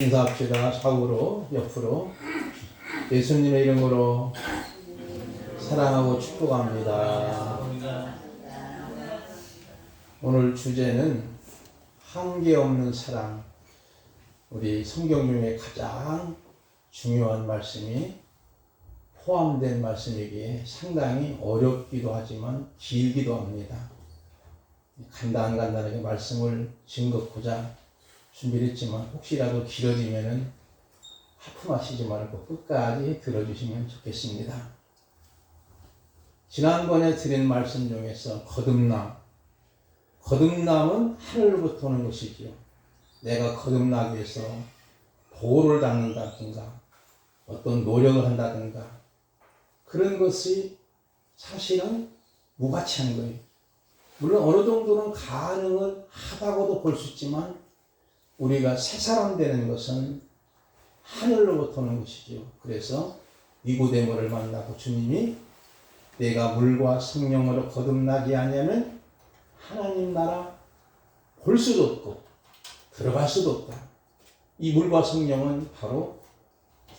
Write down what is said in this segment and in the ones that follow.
인사합시다. 좌우로, 옆으로. 예수님의 이름으로 사랑하고 축복합니다. 오늘 주제는 한계 없는 사랑. 우리 성경 중에 가장 중요한 말씀이 포함된 말씀이기에 상당히 어렵기도 하지만 길기도 합니다. 간단간단하게 말씀을 증거고자 준비를 했지만 혹시라도 길어지면은 하품하시지 말고 끝까지 들어주시면 좋겠습니다. 지난번에 드린 말씀 중에서 거듭남. 거듭남은 하늘로부터 오는 것이지요. 내가 거듭나기 위해서 도를 닦는다든가 어떤 노력을 한다든가 그런 것이 사실은 무가치한 거예요. 물론 어느 정도는 가능을 하다고도 볼 수 있지만 우리가 새 사람 되는 것은 하늘로부터 오는 것이지요. 그래서 니고데모를 만나고 주님이 내가 물과 성령으로 거듭나지 아니하면 하나님 나라 볼 수도 없고 들어갈 수도 없다. 이 물과 성령은 바로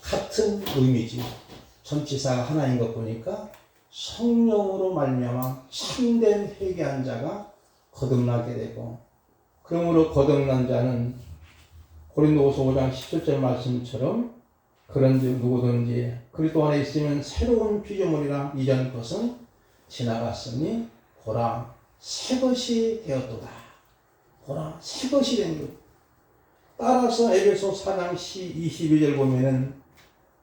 같은 의미지요. 전치사가 하나인 것 보니까 성령으로 말미암아 참된 회개한 자가 거듭나게 되고 그러므로 거듭난 자는 고린도후서 5장 17절 말씀처럼 그런즉 누구든지 그리스도 안에 있으면 새로운 피조물이라 이전 것은 지나갔으니 보라 새 것이 되었도다. 보라 새 것이 된 것. 따라서 에베소 4장 22절 보면은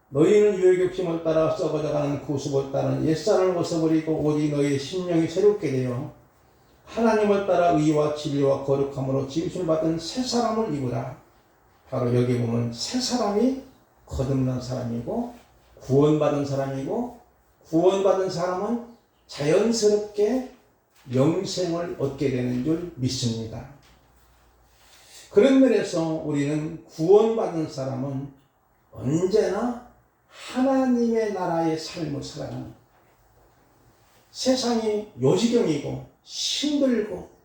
너희는 유의 욕심을 따라 썩어져가는 구습을 따른 옛사람을 벗어버리고 오직 너희의 심령이 새롭게 되어 하나님을 따라 의와 진리와 거룩함으로 지으심을 받은 새 사람을 입으라. 바로 여기 보면 새 사람이 거듭난 사람이고 구원받은 사람이고 구원받은 사람은 자연스럽게 영생을 얻게 되는 줄 믿습니다. 그런 면에서 우리는 구원받은 사람은 언제나 하나님의 나라의 삶을 살아가는 세상이 요지경이고 힘들고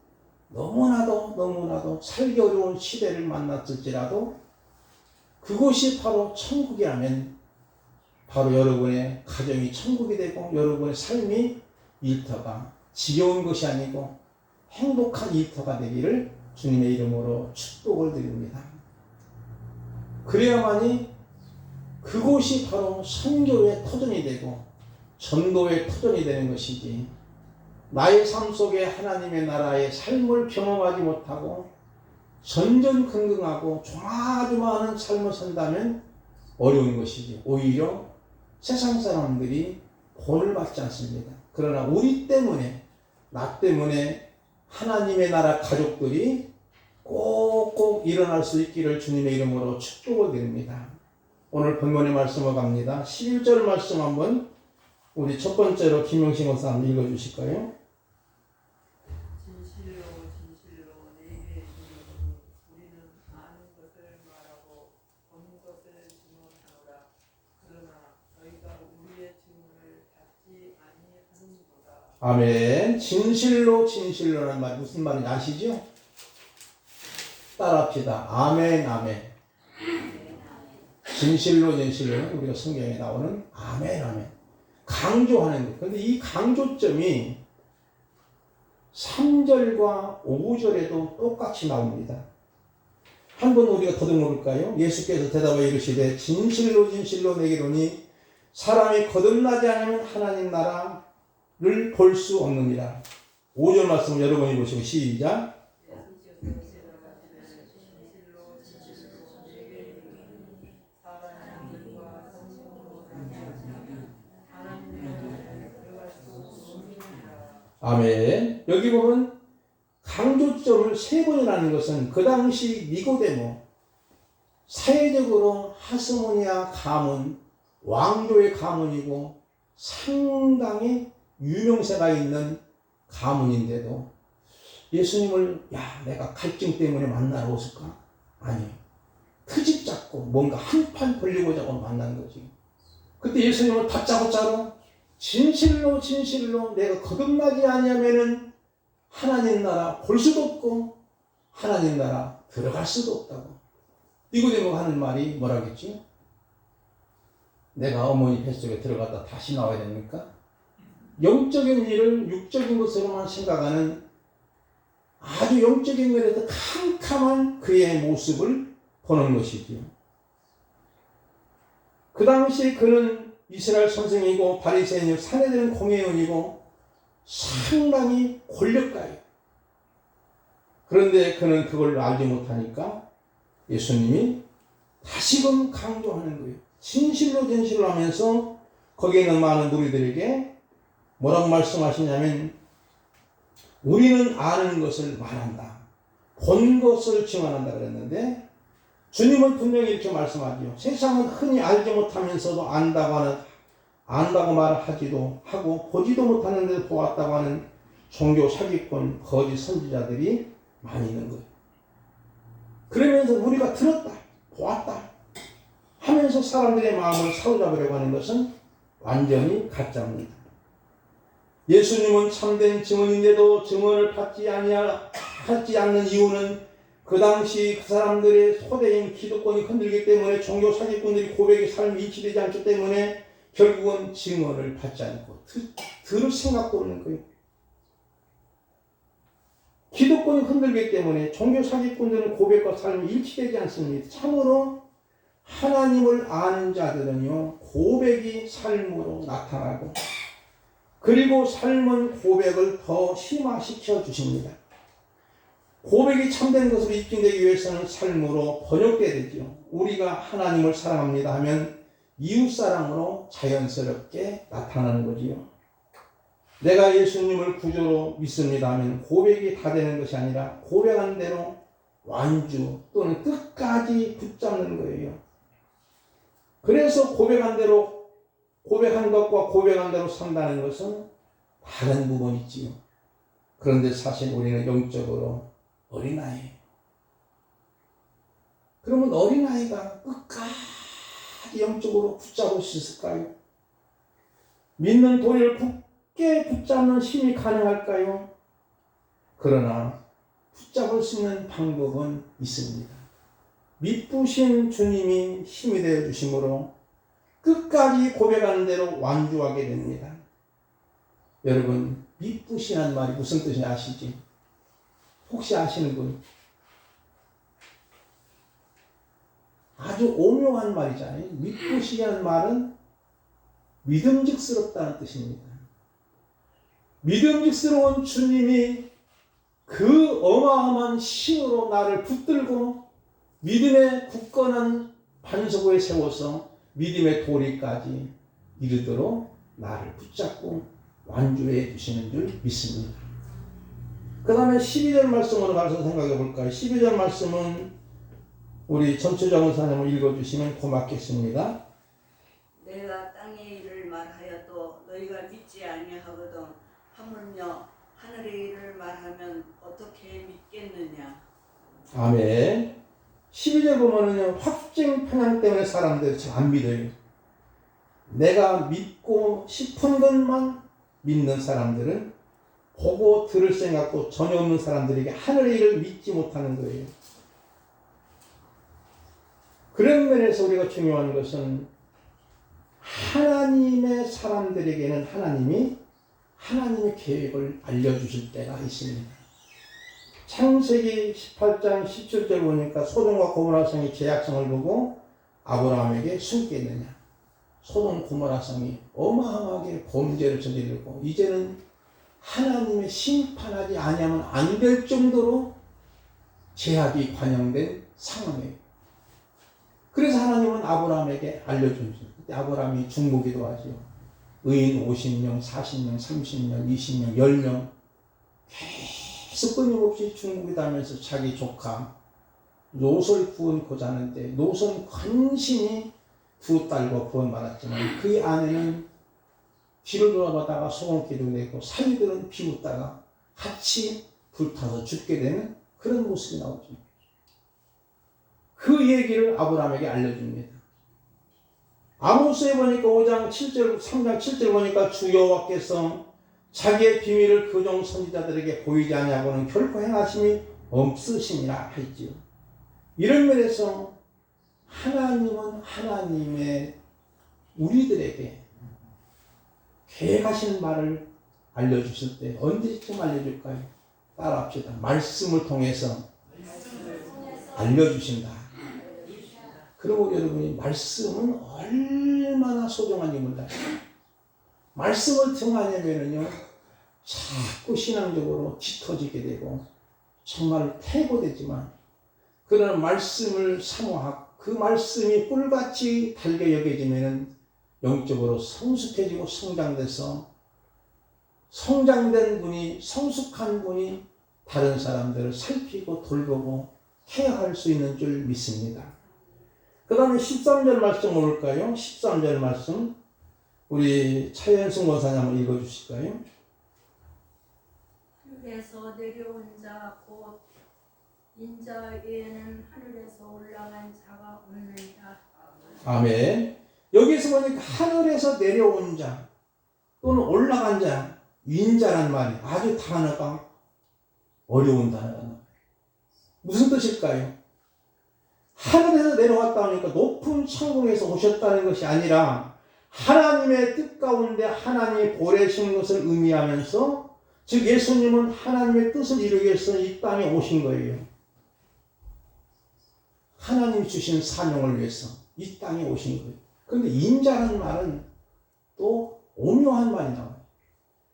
너무나도 너무나도 살기 어려운 시대를 만났을지라도 그곳이 바로 천국이라면 바로 여러분의 가정이 천국이 되고 여러분의 삶이 일터가 지겨운 것이 아니고 행복한 일터가 되기를 주님의 이름으로 축복을 드립니다. 그래야만이 그곳이 바로 선교의 터전이 되고 전도의 터전이 되는 것이지 나의 삶 속에 하나님의 나라의 삶을 경험하지 못하고 전전긍긍하고 조마조마하는 삶을 산다면 어려운 것이지 오히려 세상 사람들이 본을 받지 않습니다. 그러나 우리 때문에 나 때문에 하나님의 나라 가족들이 꼭꼭 일어날 수 있기를 주님의 이름으로 축복을 드립니다. 오늘 본문의 말씀을 갑니다. 11절 말씀 한번 우리 첫 번째로 김영신 목사 한번 읽어주실까요? 진실로 진실로 내게 이르노니 우리는 아는 것을 말하고 보는 것을 증언하노라 그러나 너희가 우리의 증언을 받지 아멘. 진실로 진실로라는 말 무슨 말인지 아시죠? 따라합시다. 아멘, 아멘. 진실로 진실로는 우리가 성경에 나오는 아멘, 아멘. 강조하는 것. 근데 이 강조점이 3절과 5절에도 똑같이 나옵니다. 한 번 우리가 더듬어볼까요? 예수께서 대답하여 이르시되 진실로 진실로 내게 이르니 사람이 거듭나지 않으면 하나님 나라 를 볼 수 없느니라. 5절 말씀 여러분이 보시고 시작. 아멘. 여기 보면 강조점을 세 번이라는 것은 그 당시 니고데모 사회적으로 하스모니아 가문 왕조의 가문이고 상당히 유명세가 있는 가문인데도 예수님을 야 내가 갈증 때문에 만나러 왔을까? 아니요. 트집 잡고 뭔가 한판 벌리고자 만난 거지. 그때 예수님은 다짜고짜로 진실로 진실로 내가 거듭나지 아니하면은 하나님 나라 볼 수도 없고 하나님 나라 들어갈 수도 없다고. 니고데모가 하는 말이 뭐라겠지? 내가 어머니 뱃속에 들어갔다 다시 나와야 됩니까? 영적인 일을 육적인 것으로만 생각하는 아주 영적인 면에서 캄캄한 그의 모습을 보는 것이지요. 그 당시 그는 이스라엘 선생이고 바리새인이고 사내들은 공회원이고 상당히 권력가예요. 그런데 그는 그걸 알지 못하니까 예수님이 다시금 강조하는 거예요. 진실로 진실로 하면서 거기에 있는 많은 무리들에게 뭐라고 말씀하시냐면 우리는 아는 것을 말한다. 본 것을 증언한다 그랬는데 주님은 분명히 이렇게 말씀하죠. 세상은 흔히 알지 못하면서도 안다고 하는 안다고 말하지도 하고 보지도 못하는데 보았다고 하는 종교 사기꾼 거짓 선지자들이 많이 있는 거예요. 그러면서 우리가 들었다, 보았다 하면서 사람들의 마음을 사로잡으려고 하는 것은 완전히 가짜입니다. 예수님은 참된 증언인데도 증언을 받지 아니하 받지 않는 이유는 그 당시 그 사람들의 소대인 기득권이 흔들기 때문에 종교 사기꾼들이 고백의 삶이 일치되지 않기 때문에 결국은 증언을 받지 않고 들, 들을 생각도 없는 거예요. 기득권이 흔들기 때문에 종교 사기꾼들은 고백과 삶이 일치되지 않습니다. 참으로 하나님을 아는 자들은요 고백이 삶으로 나타나고 그리고 삶은 고백을 더 심화시켜 주십니다. 고백이 참된 것으로 입증되기 위해서는 삶으로 번역돼야 되죠. 우리가 하나님을 사랑합니다 하면 이웃사랑으로 자연스럽게 나타나는 거지요. 내가 예수님을 구조로 믿습니다 하면 고백이 다 되는 것이 아니라 고백한 대로 완주 또는 끝까지 붙잡는 거예요. 그래서 고백한 대로 고백한 것과 고백한 대로 산다는 것은 다른 부분이 있지요. 그런데 사실 우리는 영적으로 어린아이예요. 그러면 어린아이가 끝까지 영적으로 붙잡을 수 있을까요? 믿는 도리를 굳게 붙잡는 힘이 가능할까요? 그러나 붙잡을 수 있는 방법은 있습니다. 믿부신 주님이 힘이 되어 주심으로 끝까지 고백하는 대로 완주하게 됩니다. 여러분, 믿부시란 말이 무슨 뜻인지 아시지? 혹시 아시는 분? 아주 오묘한 말이잖아요. 믿부시라는 말은 믿음직스럽다는 뜻입니다. 믿음직스러운 주님이 그 어마어마한 힘으로 나를 붙들고 믿음의 굳건한 반석 에 세워서 믿음의 도리까지 이르도록 나를 붙잡고 완주해 주시는 줄 믿습니다. 그 다음에 12절 말씀으로 가서 생각해 볼까요? 12절 말씀은 우리 전초정은 사님을 읽어주시면 고맙겠습니다. 내가 땅의 일을 말하여도 너희가 믿지 아니하거든 하물며 하늘의 일을 말하면 어떻게 믿겠느냐 아멘. 12절 보면은요, 확증 편향 때문에 사람들이 잘안 믿어요. 내가 믿고 싶은 것만 믿는 사람들은 보고 들을 생각도 전혀 없는 사람들에게 하늘의 일을 믿지 못하는 거예요. 그런 면에서 우리가 중요한 것은 하나님의 사람들에게는 하나님이 하나님의 계획을 알려주실 때가 있습니다. 창세기 18장 17절 보니까 소돔과 고모라 성의 제약성을 보고 아브라함에게 숨겠느냐. 소돔 고모라 성이 어마어마하게 범죄를 저지르고 이제는 하나님의 심판하지 아니하면 안 될 정도로 제약이 관영된 상황이에요. 그래서 하나님은 아브라함에게. 그때 아브라함이 중보기도 하죠. 의인 50명, 40명, 30명, 20명, 10명 계속 끊임없이 중국이다 하면서 자기 조카 노설 구원 고자 하는데 노선 관심이 두 딸과 구원 받았지만 그 아내는 뒤를 돌아보다가 소원기도 내고 사위들은 비웃다가 같이 불타서 죽게 되는 그런 모습이 나오죠. 그 얘기를 아브라함에게 알려줍니다. 아모스에 보니까 5장 7절, 3장 7절 보니까 주 여호와께서 자기의 비밀을 그종 선지자들에게 보이지 아니하고는 결코 행하심이 없으시니라 했지요. 이런 면에서 하나님은 하나님의 우리들에게 계획하신 말을 알려주실 때 언제쯤 알려줄까요? 따라합시다. 말씀을 통해서 알려주신다. 그리고 여러분이 말씀은 얼마나 소중한지 몰라요. 말씀을 등하려면은요, 자꾸 신앙적으로 짙어지게 되고, 정말 태고되지만, 그런 말씀을 사모하고, 그 말씀이 꿀같이 달게 여겨지면은 영적으로 성숙해지고 성장돼서, 성장된 분이, 성숙한 분이 다른 사람들을 살피고 돌보고 케어할 수 있는 줄 믿습니다. 그 다음에 13절 말씀 올까요? 13절 말씀. 우리 차현승 원사님 한번 읽어주실까요? 하늘에서 내려온 자곧 인자 외에는 하늘에서 올라간 자가 없느니라. 아멘. 여기서 보니까 하늘에서 내려온 자 또는 올라간 자, 인자란 말이 아주 단어가 어려운 단어가 무슨 뜻일까요? 하늘에서 내려왔다 하니까 높은 천국에서 오셨다는 것이 아니라 하나님의 뜻 가운데 하나님이 보내신 것을 의미하면서 즉 예수님은 하나님의 뜻을 이루기 위해서 이 땅에 오신 거예요. 하나님 주신 사명을 위해서 이 땅에 오신 거예요. 그런데 인자라는 말은 또 오묘한 말이 나와요.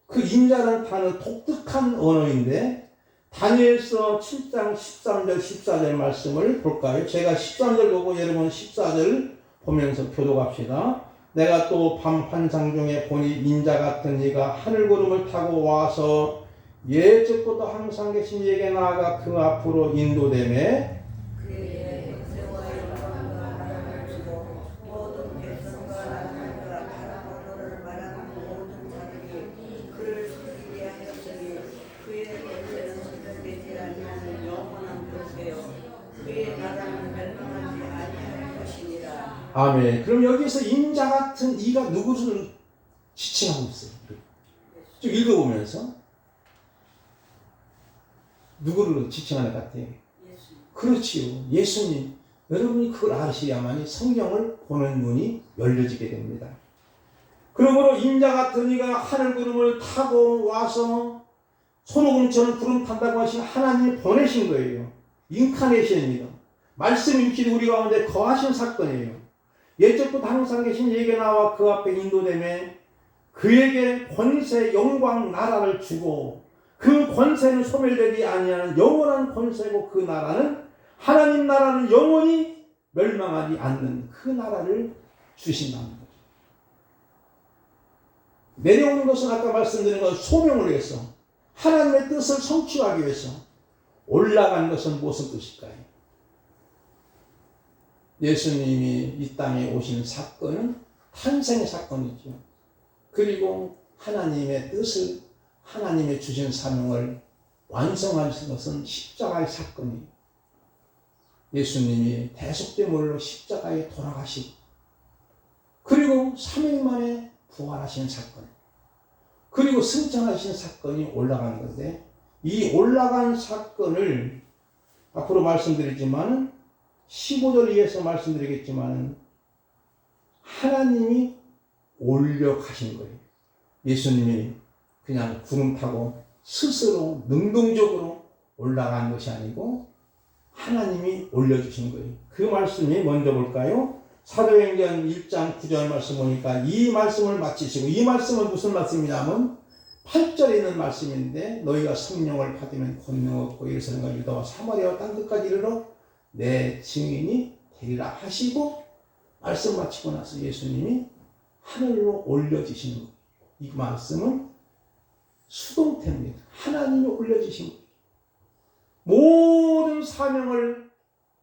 그 인자라는 단어 독특한 언어인데 다니엘서 7장 13절 14절 말씀을 볼까요? 제가 13절 보고 여러분 14절 보면서 교독합시다. 내가 또밤 환상 중에 보니 인자 같은 이가 하늘 구름을 타고 와서 예적부터 항상 계신 이에게 나아가 그 앞으로 인도됨에 그의 백성과 영광과 나라를 주고 모든 백성과 나라들과 다른 언어를 말하는 모든 자들이 그를 섬기게 하였으니 그의 권세는 소멸되지 아니하는 영원한 권세요 그의 나라는 멸망하지 아니할 것이니라 아멘. 그럼 여기서 인자 같은 이가 누구를 지칭하고 있어요? 좀 읽어보면서 누구를 지칭하는 것 같아요? 그렇지요. 예수님. 여러분이 그걸 아시야만이 성경을 보는 눈이 열려지게 됩니다. 그러므로 인자 같은 이가 하늘 구름을 타고 와서 손오공처럼 구름 탄다고 하신 하나님이 보내신 거예요. 인카네이션입니다. 말씀이 육신이 우리 가운데 거하신 사건이에요. 예적부터 항상 계신 얘기 나와 그 앞에 인도됨에 그에게 권세, 영광, 나라를 주고 그 권세는 소멸되지 아니하는 영원한 권세고 그 나라는 하나님 나라는 영원히 멸망하지 않는 그 나라를 주신다는 거죠. 내려오는 것은 아까 말씀드린 것 소명을 위해서 하나님의 뜻을 성취하기 위해서 올라간 것은 무슨 뜻일까요? 예수님이 이 땅에 오신 사건은 탄생의 사건이죠. 그리고 하나님의 뜻을 하나님의 주신 사명을 완성하신 것은 십자가의 사건이에요. 예수님이 대속됨으로 십자가에 돌아가시고 그리고 3일 만에 부활하신 사건 그리고 승천하신 사건이 올라가는 건데 이 올라간 사건을 앞으로 말씀드리지만 15절 위에서 말씀드리겠지만 하나님이 올려 가신 거예요. 예수님이 그냥 구름 타고 스스로 능동적으로 올라간 것이 아니고 하나님이 올려주신 거예요. 그 말씀이 먼저 볼까요? 사도행전 1장 9절 말씀 보니까 이 말씀을 마치시고 이 말씀은 무슨 말씀이냐면 8절에 있는 말씀인데 너희가 성령을 받으면 권능 얻고 예루살렘과 유다와 사마리아와 땅 끝까지 이르러 내 증인이 되리라 하시고 말씀 마치고 나서 예수님이 하늘로 올려지시는 거예요. 이 말씀은 수동태입니다. 하나님이 올려주신 거예요. 모든 사명을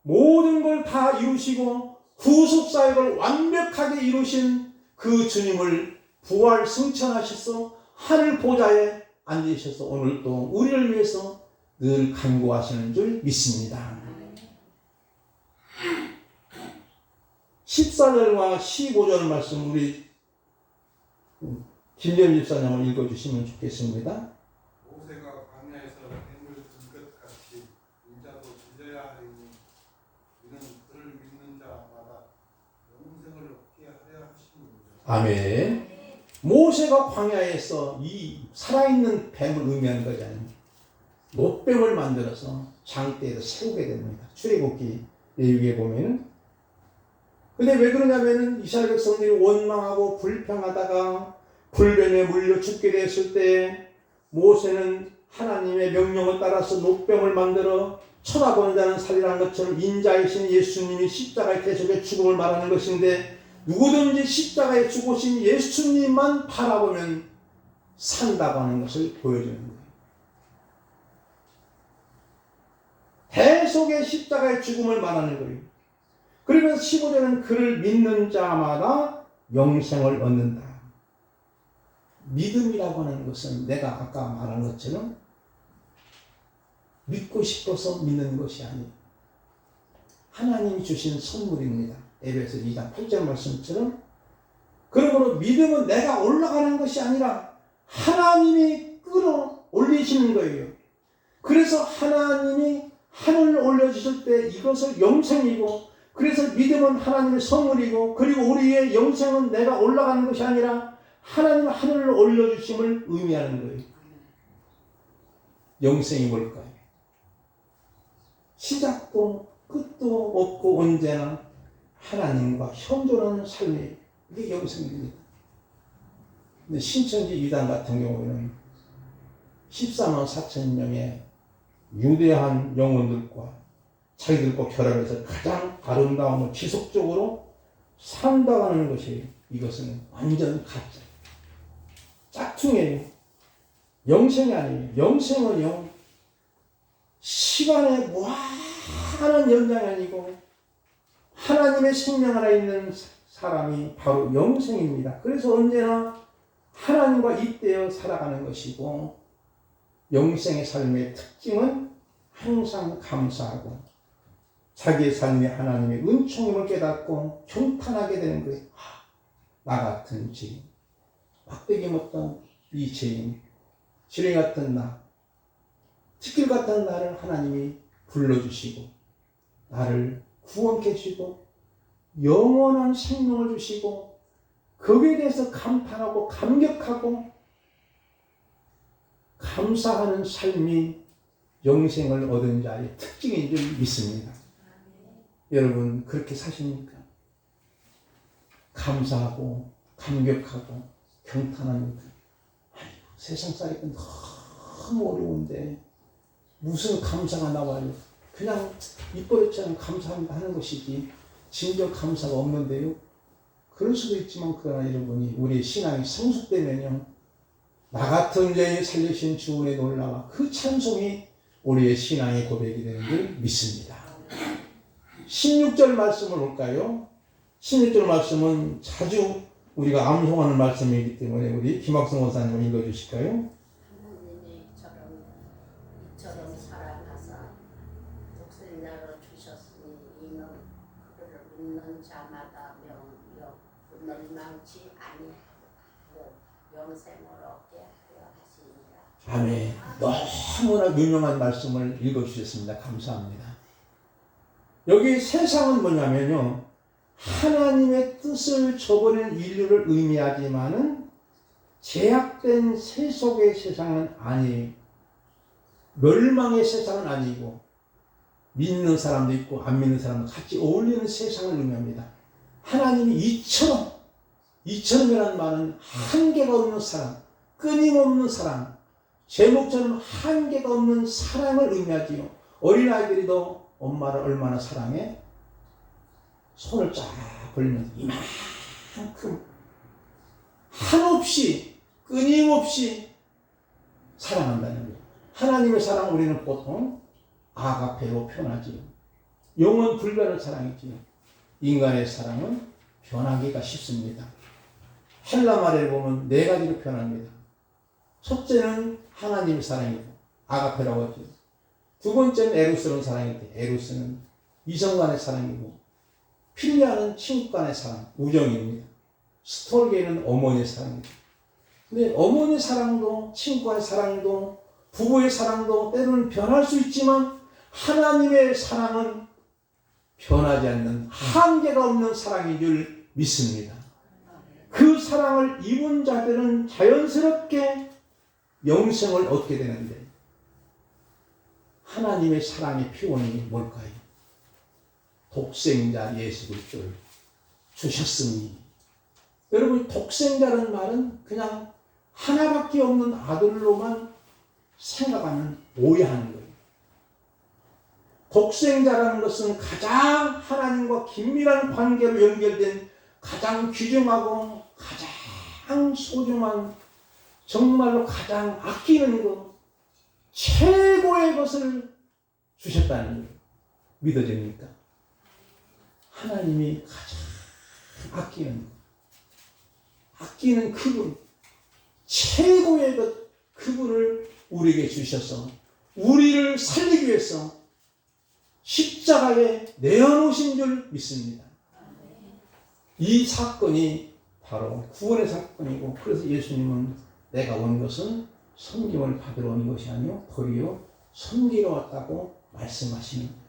모든 걸 다 이루시고 구속 사역을 완벽하게 이루신 그 주님을 부활 승천하셔서 하늘 보좌에 앉으셔서 오늘 또 우리를 위해서 늘 간구하시는 줄 믿습니다. 14절과 15절 말씀 우리 김재현 집사님을 읽어주시면 좋겠습니다. 모세가 광야에서 뱀을 등것 같이 인자도 질려야 하리니 이는 그를 믿는 자마다 영생을 얻게 하려 하십니다. 아멘. 모세가 광야에서 이 살아있는 뱀을 의미하는 것이 아닙니다. 못뱀을 만들어서 장대에서 세우게 됩니다. 출애굽기 예유에 보면 근데 왜 그러냐면은 이스라엘 백성들이 원망하고 불평하다가 불뱀에 물려 죽게 됐을 때 모세는 하나님의 명령을 따라서 노뱀을 만들어 쳐다보는 자는 살리라는 것처럼 인자이신 예수님이 십자가의 대속의 죽음을 말하는 것인데 누구든지 십자가에 죽으신 예수님만 바라보면 산다고 하는 것을 보여주는 거예요. 대속의 십자가의 죽음을 말하는 거예요. 그러면서 15절은 그를 믿는 자마다 영생을 얻는다. 믿음이라고 하는 것은 내가 아까 말한 것처럼 믿고 싶어서 믿는 것이 아니에요. 하나님이 주신 선물입니다. 에베소 2장 8절 말씀처럼 그러므로 믿음은 내가 올라가는 것이 아니라 하나님이 끌어 올리시는 거예요. 그래서 하나님이 하늘을 올려주실 때 이것을 영생이고 그래서 믿음은 하나님의 선물이고 그리고 우리의 영생은 내가 올라가는 것이 아니라 하나님 하늘을 올려주심을 의미하는 거예요. 영생이 뭘까요? 시작도 끝도 없고 언제나 하나님과 현존하는 삶이 이게 영생입니다. 근데 신천지 이단 같은 경우에는 14만 4천 명의 유대한 영혼들과 자기들과 결합해서 가장 아름다움을 지속적으로 산다는 것이 이것은 완전 가짜. 짝퉁이에요. 영생이 아니에요. 영생은요, 시간의 무한한 연장이 아니고 하나님의 생명 하나 있는 사람이 바로 영생입니다. 그래서 언제나 하나님과 잇대어 살아가는 것이고 영생의 삶의 특징은 항상 감사하고 자기의 삶이 하나님의 은총임을 깨닫고 경탄하게 되는 거예요. 아, 나 같은 죄인, 막대기 못던 이 죄인, 지뢰 같은 나, 티끌 같은 나를 하나님이 불러주시고 나를 구원케 해주시고 영원한 생명을 주시고 거기에 대해서 감탄하고 감격하고 감사하는 삶이 영생을 얻은 자의 특징인 줄 믿습니다. 여러분 그렇게 사십니까? 감사하고 감격하고 경탄합니까? 아이고 세상 살기가 너무 어려운데 무슨 감사가 나와요? 그냥 입버릇처럼 감사합니다 하는 것이지 진정 감사가 없는데요. 그럴 수도 있지만 그러나 여러분이 우리의 신앙이 성숙되면요. 나 같은 자의 살리신 주은의 놀라와 그 찬송이 우리의 신앙의 고백이 되는 줄 믿습니다. 16절 말씀을 볼까요? 16절 말씀은 자주 우리가 암송하는 말씀이기 때문에 우리 김학성 원사님 읽어주실까요? 하나님이 저런 이처럼 사랑하사 독생자로 주셨으니 이는 그를 믿는 자마다 명여 멸망치 아니하고 영생을 얻게 하려 하시니라. 아멘. 너무나 유명한 말씀을 읽어주셨습니다. 감사합니다. 여기 세상은 뭐냐면요. 하나님의 뜻을 저버린 인류를 의미하지만은 제약된 세속의 세상은 아니에요. 멸망의 세상은 아니고 믿는 사람도 있고 안 믿는 사람도 같이 어울리는 세상을 의미합니다. 하나님이 이처럼 이처럼이라는 말은 한계가 없는 사랑, 끊임없는 사랑, 제목처럼 한계가 없는 사랑을 의미하지요. 어린아이들이도 엄마를 얼마나 사랑해? 손을 쫙 벌리면서 이만큼 한없이 끊임없이 사랑한다는 거예요. 하나님의 사랑 우리는 보통 아가페로 표현하지요. 영원 불변의 사랑이지요. 인간의 사랑은 변하기가 쉽습니다. 헬라 말에 보면 네 가지로 표현합니다. 첫째는 하나님의 사랑이고 아가페라고 하죠. 두 번째는 에로스는 사랑인데 에로스는 이성 간의 사랑이고 필리아는 친구 간의 사랑, 우정입니다. 스톨게는 어머니의 사랑입니다. 근데 어머니의 사랑도 친구의 사랑도 부부의 사랑도 때로는 변할 수 있지만 하나님의 사랑은 변하지 않는 한계가 없는 사랑인 줄 믿습니다. 그 사랑을 입은 자들은 자연스럽게 영생을 얻게 되는데 하나님의 사랑의 피원이 뭘까요? 독생자 예수 그리스도를 주셨으니 여러분 독생자라는 말은 그냥 하나밖에 없는 아들로만 생각하면 오해하는 거예요. 독생자라는 것은 가장 하나님과 긴밀한 관계로 연결된 가장 귀중하고 가장 소중한 정말로 가장 아끼는 것 최고의 것을 주셨다는 거 믿어집니까? 하나님이 가장 아끼는 것 아끼는 그분 최고의 것 그분을 우리에게 주셔서 우리를 살리기 위해서 십자가에 내어놓으신 줄 믿습니다. 이 사건이 바로 구원의 사건이고 그래서 예수님은 내가 온 것은 섬김을 받으러 온 것이 아니요 도리어 섬기러 왔다고 말씀하시는.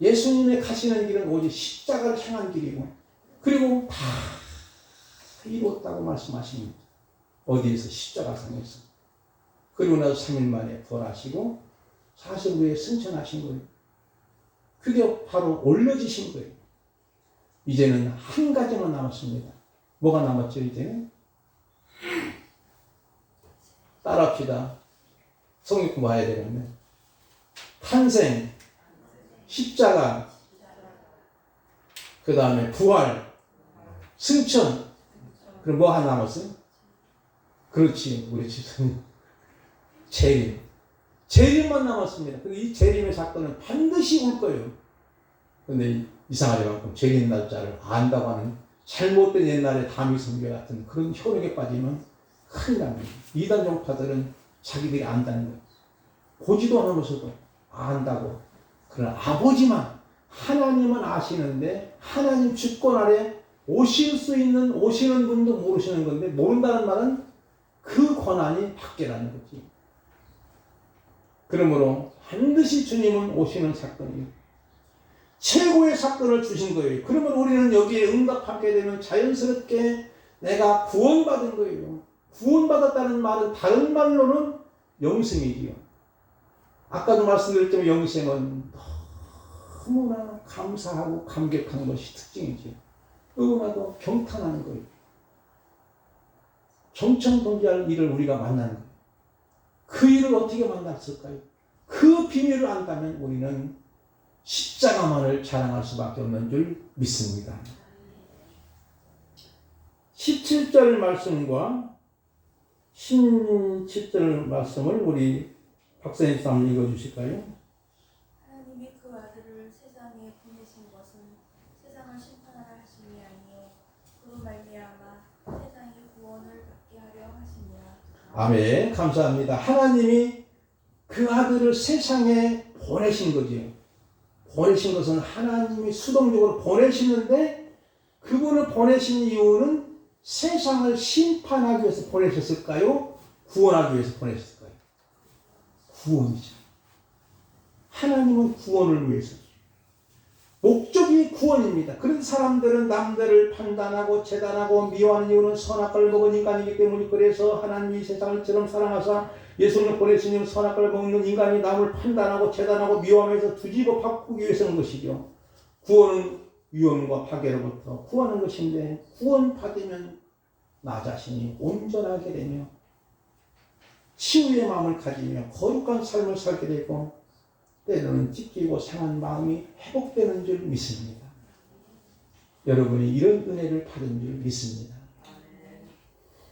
예수님의 가시는 길은 오직 십자가를 향한 길이고 그리고 다 이뤘다고 말씀하십니다. 어디에서 십자가상에서 그리고 나서 3일 만에 부활하시고 사실 후에 승천하신 거예요. 그게 바로 올려지신 거예요. 이제는 한 가지만 남았습니다. 뭐가 남았죠, 이제는? 따라합시다. 성경 공부해야 되겠네. 탄생, 십자가, 그 다음에 부활, 승천. 그럼 뭐 하나 남았어요? 그렇지, 우리 집사님. 재림. 재림만 남았습니다. 이 재림의 사건은 반드시 올 거예요. 근데 이상하지만큼 재림 날짜를 안다고 하는 잘못된 옛날의 다미 성교 같은 그런 효력에 빠지면 큰일 납니다. 이단 종파들은 자기들이 안다는 거예요. 보지도 않으면서도 안다고. 그러나 아버지만 하나님은 아시는데 하나님 주권 아래 오실 수 있는 오시는 분도 모르시는 건데 모른다는 말은 그 권한이 밖에라는 거지. 그러므로 반드시 주님은 오시는 사건이에요. 최고의 사건을 주신 거예요. 그러면 우리는 여기에 응답하게 되면 자연스럽게 내가 구원받은 거예요. 구원받았다는 말은 다른 말로는 영생이지요. 아까도 말씀드렸지만 영생은 너무나 감사하고 감격한 것이 특징이지요. 누구나도 경탄하는 거예요. 정청동지할 일을 우리가 만나는 거예요. 그 일을 어떻게 만났을까요? 그 비밀을 안다면 우리는 십자가만을 자랑할 수밖에 없는 줄 믿습니다. 17절 말씀과 17절 말씀을 우리 박사님 한번 읽어주실까요? 하나님이 그 아들을 세상에 보내신 것은 세상을 심판하라 하심이 아니요 그로 말미암아 세상이 구원을 받게 하려 하심이라. 아멘. 감사합니다. 하나님이 그 아들을 세상에 보내신 거지요. 보내신 것은 하나님이 수동적으로 보내시는데 그분을 보내신 이유는 세상을 심판하기 위해서 보내셨을까요? 구원하기 위해서 보내셨을까요? 구원이죠. 하나님은 구원을 위해서. 목적이 구원입니다. 그런 사람들은 남들을 판단하고 재단하고 미워하는 이유는 선악과를 먹은 인간이기 때문이 그래서 하나님이 세상을 처럼 사랑하사 예수님을 보내시는 선악과를 먹는 인간이 남을 판단하고 재단하고 미워하면서 뒤집어 바꾸기 위해서는 것이죠. 구원은 위험과 파괴로부터 구하는 것인데 구원 받으면 나 자신이 온전하게 되며 치유의 마음을 가지며 거룩한 삶을 살게 되고 때로는 찢기고 상한 마음이 회복되는 줄 믿습니다. 여러분이 이런 은혜를 받은 줄 믿습니다.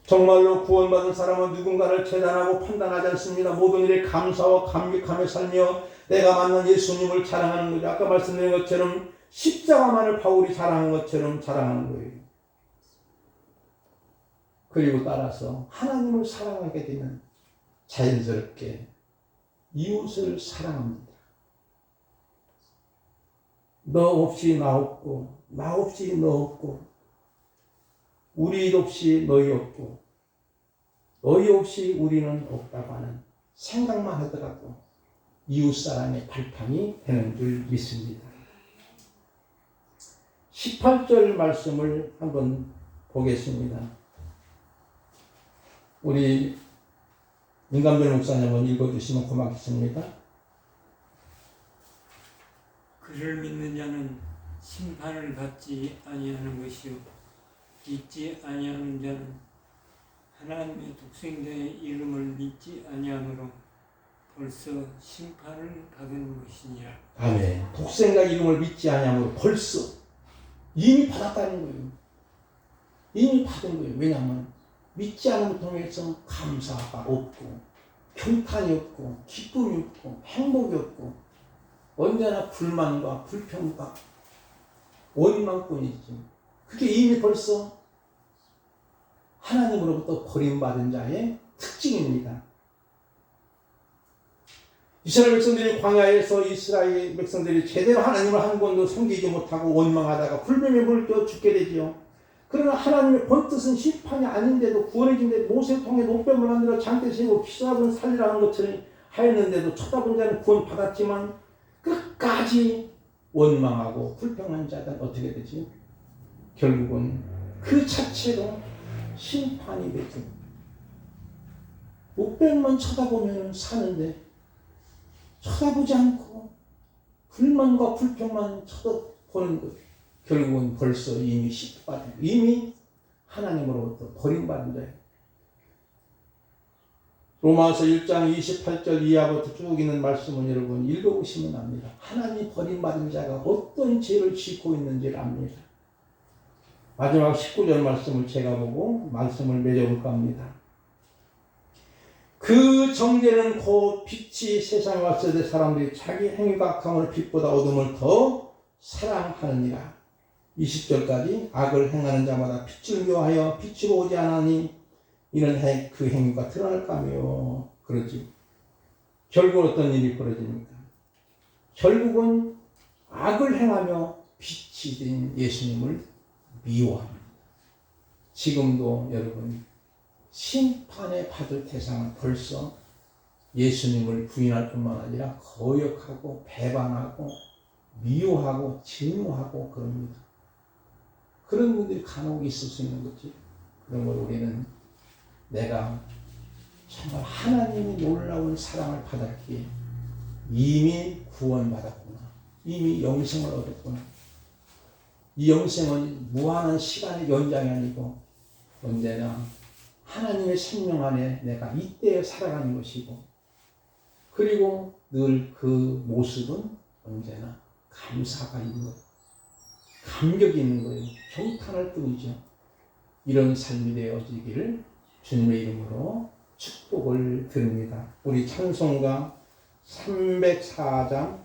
정말로 구원받은 사람은 누군가를 재단하고 판단하지 않습니다. 모든 일에 감사와 감격하며 살며 내가 만난 예수님을 자랑하는 거죠. 아까 말씀드린 것처럼 십자가만을 바울이 자랑한 것처럼 자랑하는 거예요. 그리고 따라서 하나님을 사랑하게 되면 자연스럽게 이웃을 사랑합니다. 너 없이 나 없고, 나 없이 너 없고, 우리 없이 너희 없고, 너희 없이 우리는 없다고 하는 생각만 하더라도 이웃 사람의 발판이 되는 줄 믿습니다. 18절 말씀을 한번 보겠습니다. 우리 민간별 목사님 한번 읽어주시면 고맙겠습니다. 그를 믿는 자는 심판을 받지 아니하는 것이요 믿지 아니하는 자는 하나님의 독생자의 이름을 믿지 아니하므로 벌써 심판을 받은 것이니라. 아멘. 독생자 이름을 믿지 않냐면 벌써 이미 받았다는 거예요. 이미 받은 거예요. 왜냐하면 믿지 않음을 통해서 감사가 없고 평탄이 없고 기쁨이 없고 행복이 없고 언제나 불만과 불평과 원망뿐이지. 그게 이미 벌써 하나님으로부터 버림받은 자의 특징입니다. 이스라엘 백성들이 광야에서 이스라엘 백성들이 제대로 하나님을 한 번도 섬기지 못하고 원망하다가 불뱀에 물겨 죽게 되지요. 그러나 하나님의 본뜻은 심판이 아닌데도 구원해 준데 모세 통해 노뱀을 만들어 장대 세고 피사분 살리라는 것처럼 하였는데도 쳐다본 자는 구원 받았지만 끝까지 원망하고 불평한 자는 어떻게 되지? 결국은 그 자체로 심판이 되죠. 목뱀만 쳐다보면 사는데 쳐다보지 않고 불만과 불평만 쳐다보는 것 결국은 벌써 이미 시pad은 이미 하나님으로부터 버림받은 자예요. 로마서 1장 28절 이하부터 쭉 있는 말씀은 여러분 읽어보시면 압니다. 하나님 버림받은 자가 어떤 죄를 짓고 있는지를 압니다. 마지막 19절 말씀을 제가 보고 말씀을 맺어볼까 합니다. 그 정죄는 곧 빛이 세상에 왔을 때 사람들이 자기 행위가 악함을 빛보다 어둠을 더 사랑하느니라. 20절까지 악을 행하는 자마다 빛을 묘하여 빛으로 오지 않으니 이는 행- 그 행위가 드러날까며 그러지. 결국 어떤 일이 벌어집니까? 결국은 악을 행하며 빛이 된 예수님을 미워합니다. 지금도 여러분 심판에 받을 대상은 벌써 예수님을 부인할 뿐만 아니라 거역하고 배반하고 미워하고 증오하고 그럽니다. 그런 분들이 간혹 있을 수 있는 거지. 그런 걸 우리는 내가 정말 하나님의 놀라운 사랑을 받았기에 이미 구원받았구나. 이미 영생을 얻었구나. 이 영생은 무한한 시간의 연장이 아니고 언제나 하나님의 생명 안에 내가 이때에 살아가는 것이고 그리고 늘 그 모습은 언제나 감사가 있는 것, 감격이 있는 거예요. 경탄할 뿐이죠. 이런 삶이 되어지기를 주님의 이름으로 축복을 드립니다. 우리 찬송가 304장